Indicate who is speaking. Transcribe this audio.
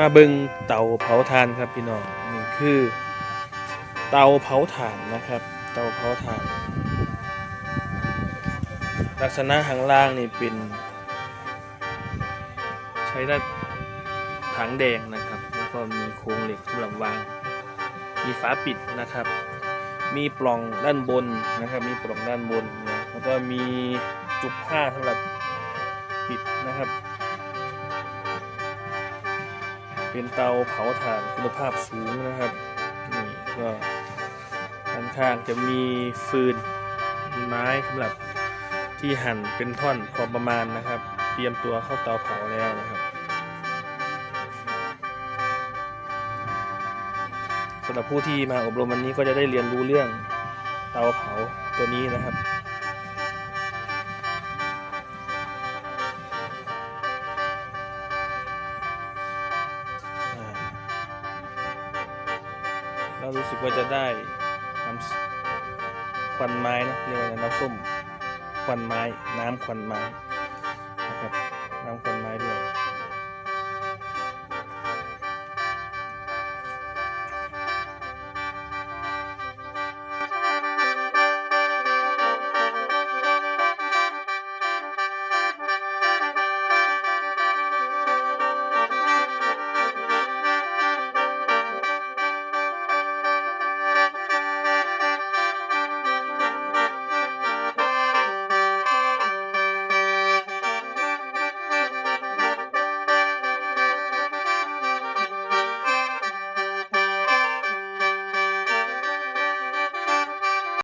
Speaker 1: มาเบิงเตาเผาถ่านครับพี่น้องนี่คือ เตาเผาถ่านนะครับ เตาเผาถ่าน ลักษณะข้างล่างนี่เป็น ใช้ได้ถังแดงนะครับ แล้วก็มีโครงเหล็กสำหรับวาง มีฝาปิดนะครับ มีปล่องด้านบนนะครับ มีปล่องด้านบนนะแล้วก็มีจุกผ้าสำหรับปิดนะครับ เป็นเตาเผาถ่านคุณภาพสูงนะครับนี่ก็ด้านข้างจะมีฟืนมีไม้สำหรับที่หั่นเป็นท่อนพอประมาณนะครับ เตรียมตัวเข้าเตาเผาแล้วนะครับสำหรับผู้ที่มาอบรมวันนี้ก็จะได้เรียนรู้เรื่องเตาเผาตัวนี้นะครับ เรารู้สึกว่าจะได้น้ำควันไม้นะเรียกว่าอะน้ำส้มควันไม้ น้ำควันไม้